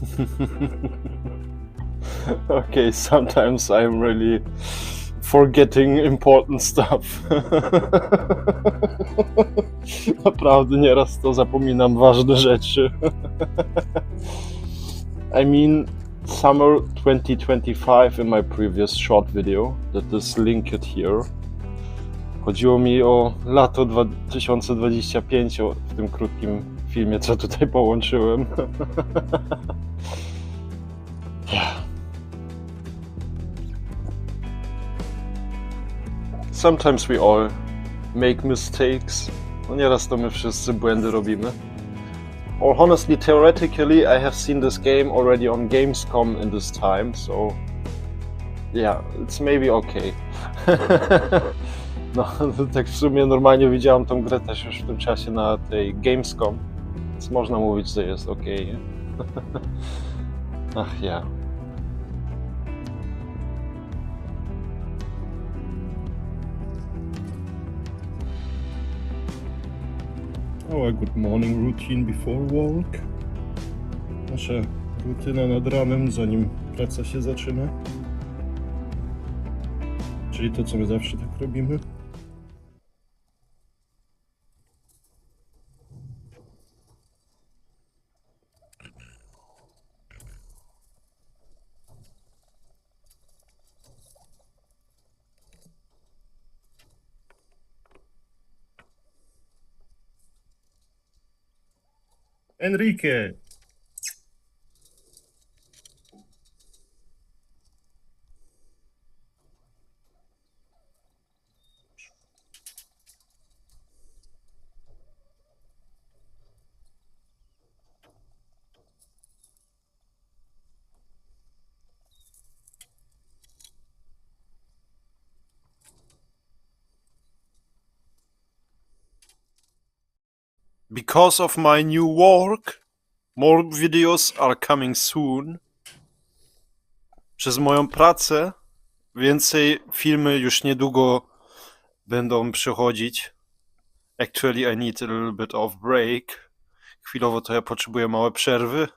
okay, sometimes I'm really forgetting important stuff. Naprawdę nieraz to zapominam ważne rzeczy. I mean, summer 2025 in my previous short video that is linked here. Chodziło mi o lato 2025 o- w tym krótkim filmie, co tutaj połączyłem. Sometimes we all make mistakes. No nieraz to my wszyscy błędy robimy. Or honestly, theoretically, I have seen this game already on Gamescom in this time, so yeah, it's maybe okay. no, tak w sumie normalnie widziałem tą grę też już w tym czasie na tej Gamescom, więc można mówić, że jest nie? Ach ja. Our good morning routine before work. Nasza rutyna nad ranem, zanim praca się zaczyna. Czyli to, co my zawsze tak robimy. Henrique, Because of my new work, more videos are coming soon. Przez moją pracę więcej filmy już niedługo będą przychodzić. Actually, I need a little bit of break. Chwilowo to ja potrzebuję małe przerwy.